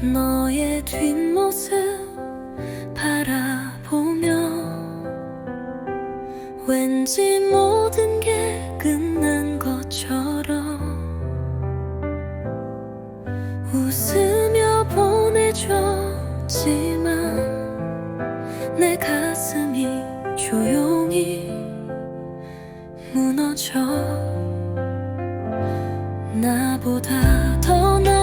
너의 뒷모습 바라보며 왠지 모든 게 끝난 것처럼 웃으며 보내줬지만 내 가슴이 조용히 무너져 나보다 더나